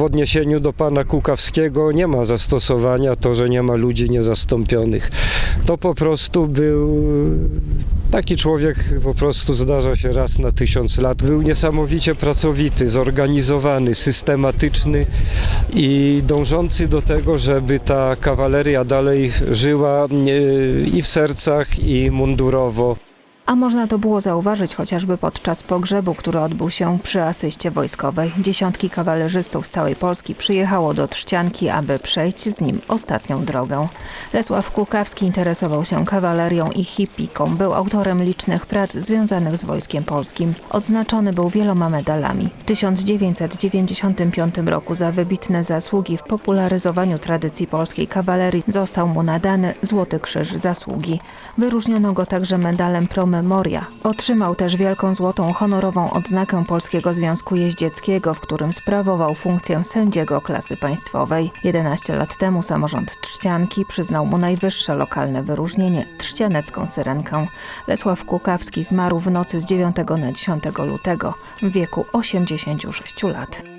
w odniesieniu do pana Kukawskiego nie ma zastosowania to, że nie ma ludzi niezastąpionych. To po prostu był taki człowiek, po prostu zdarza się raz na tysiąc lat. Był niesamowicie pracowity, zorganizowany, systematyczny i dążący do tego, żeby ta kawaleria dalej żyła e, i w sercach, i mundurowo. A można to było zauważyć chociażby podczas pogrzebu, który odbył się przy asyście wojskowej. Dziesiątki kawalerzystów z całej Polski przyjechało do Trzcianki, aby przejść z nim ostatnią drogę. Lesław Kukawski interesował się kawalerią i hipiką. Był autorem licznych prac związanych z Wojskiem Polskim. Odznaczony był wieloma medalami. W 1995 roku za wybitne zasługi w popularyzowaniu tradycji polskiej kawalerii został mu nadany Złoty Krzyż Zasługi. Wyróżniono go także medalem Pro Memoria. Otrzymał też wielką złotą honorową odznakę Polskiego Związku Jeździeckiego, w którym sprawował funkcję sędziego klasy państwowej. 11 lat temu samorząd Trzcianki przyznał mu najwyższe lokalne wyróżnienie Trzcianecką Syrenkę. Lesław Kukawski zmarł w nocy z 9 na 10 lutego w wieku 86 lat.